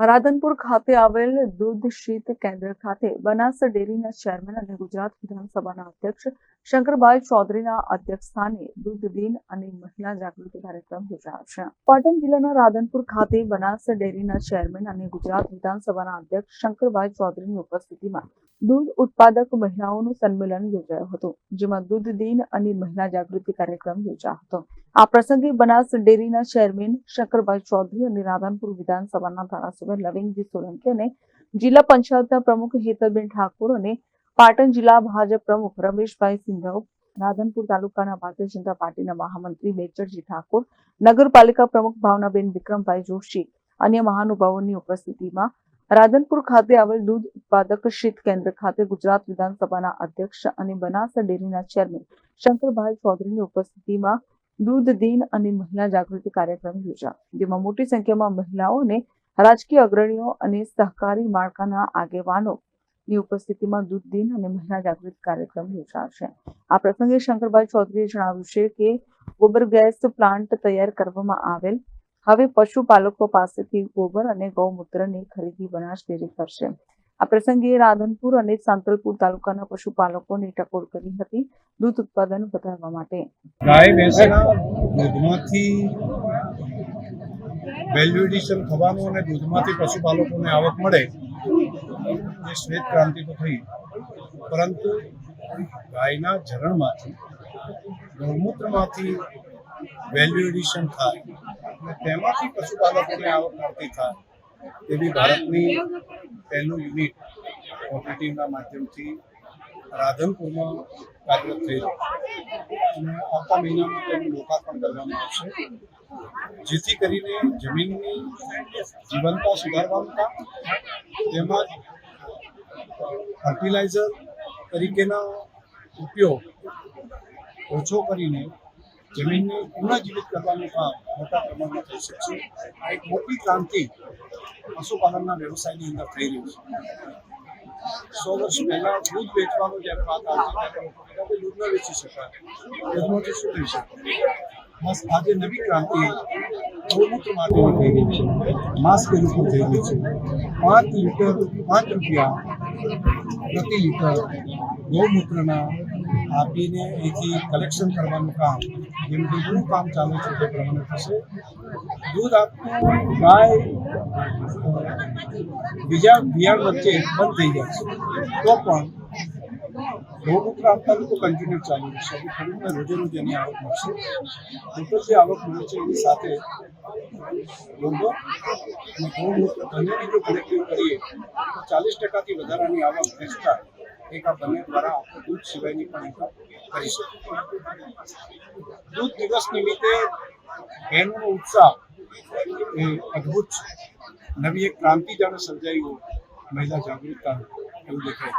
રાધનપુર ખાતે આવેલ દૂધ શીત કેન્દ્ર ખાતે બનાસ ડેરીના ચેરમેન અને ગુજરાત વિધાનસભાના અધ્યક્ષ શંકરભાઈ ચૌધરીના અધ્યક્ષસ્થાને દૂધ દિન અને મહિલા જાગૃતિ કાર્યક્રમ યોજાશે પાટણ જિલ્લાના રાધનપુર ખાતે બનાસ ડેરીના ચેરમેન અને ગુજરાત વિધાનસભાના અધ્યક્ષ શંકરભાઈ ચૌધરીની ઉપસ્થિતિમાં દૂધ ઉત્પાદક મહિલાઓનું સંમેલન યોજાયું હતું, જેમાં દૂધ દિન અને મહિલા જાગૃતિ કાર્યક્રમ યોજાયો હતો. આ પ્રસંગે બનાસ ડેરીના ચેરમેન શંકરભાઈ ચૌધરી અને રાધનપુર વિધાનસભાના ધારાસભ્ય લવિંગજી સોલંકી અને જિલ્લા પંચાયતના પ્રમુખ હેતલબેન ઠાકોર અને પાટણ જિલ્લા ભાજપ પ્રમુખ રમેશભાઈ સિંધવ, રાધનપુર તાલુકાના ભારતીય જનતા પાર્ટીના મહામંત્રી બેચરજી ઠાકોર, નગરપાલિકા પ્રમુખ ભાવનાબેન વિક્રમભાઈ જોશી, અન્ય મહાનુભાવોની ઉપસ્થિતિમાં રાધનપુર ખાતે આવેલ દૂધ ઉત્પાદક શીત કેન્દ્ર ખાતે ગુજરાત વિધાનસભાના અધ્યક્ષ અને બનાસ ડેરીના ચેરમેન શંકરભાઈ ચૌધરીની ઉપસ્થિતિમાં દૂધ દિન અને મહિલા જાગૃતિ કાર્યક્રમ યોજાયો, જેમાં મોટી સંખ્યામાં મહિલાઓ અને રાજકીય અગ્રણીઓ અને સહકારી માળખાના આગેવાનો ની ઉપસ્થિતિમાં દૂધ દિન અને મહિલા જાગૃત કાર્યક્રમ યોજાશે. આ પ્રસંગે શંકરભાઈ ચૌધરીએ જણાવ્યું છે કે ગોબર ગેસ પ્લાન્ટ તૈયાર કરવામાં આવેલ. હવે પશુપાલકો પાસેથી ગોબર અને ગૌમૂત્રની ખરીદી બનાસ ડેરી કરશે. આ પ્રસંગે રાધનપુર અને સાંતલપુર તાલુકાના પશુપાલકોની ટકોર કરી હતી દૂધ ઉત્પાદન વધારવા માટે. ગાય, ભેંસના દૂધમાંથી વેલ્યુ એડિશન થવાનું અને દૂધમાંથી પશુપાલકોને આવક મળે, એ શ્વેત ક્રાંતિ તો થઈ પરંતુ ગાયના ઝરણમાંથી, ગૌમૂત્રમાંથી વેલ્યુ એડિશન થાય અને તેમાંથી પશુપાલકોને આવક મળતી થાય એવી ભારતની પહેલું યુનિટ કોઓપરેટિવના માધ્યમથી રાધનપુરમાં કાર્યરત થઈ. અને આવતા મહિનામાં તેનું લોકાર્પણ કરવામાં આવશે જેથી કરીને જમીનની જીવનતા સુધારવાનું કામ તેમજ ફર્ટિલાઇઝર તરીકેના ઉપયોગ ઓછો કરીને જમીનને પુનઃજીવિત કરવાનું કામ મોટા પ્રમાણમાં થઈ શકશે આ એક મોટી ક્રાંતિ પશુપાલનના વ્યવસાયની અંદર થઈ રહી છે. સો વર્ષ પહેલા દૂધ વેચવાનું જ્યારે વાત આવતી દૂધ ન વેચી શકાય. દૂધમાંથી શું થઈ શકે? બસ આજે નવી ક્રાંતિ ગૌમૂત્ર માટેની થઈ રહી છે. માંસ કે ઉપર થઈ રહી છે. પાંચ લીટર, પાંચ રૂપિયા પ્રતિ લીટર ગૌમૂત્રના આપીને એથી કલેક્શન કરવાનું કામ, જેમ કે દૂધ કામ ચાલુ છે તે પ્રમાણે થશે. દૂધ આપતું ગાય બીજા બિયાણ વચ્ચે બંધ થઈ જાય છે. તો પણ ગૌમૂત્ર આપતા તો કન્ટિન્યુ ચાલુ રહેશે. એટલે ખેડૂતને રોજે રોજ એની આવક મળશે. ટોટલ જે આવક મળે છે એની સાથે ગોબર અને ગૌમૂત્ર બંનેની જો કનેક્ટિવ કરીએ, તો ચાલીસ ટકાથી વધારાની આવક એક્સ્ટ્રા એક આ બંને દ્વારા આપણે દૂધ સિવાયની પણ ઇન્કમ કરી શકીએ દૂધ દિવસ નિમિત્તે બહેનોનો ઉત્સાહ એ અદ્ભુત છે. નવી એક ક્રાંતિ જાણે સર્જાઈ મહિલા જાગૃતતા એવું દેખાય.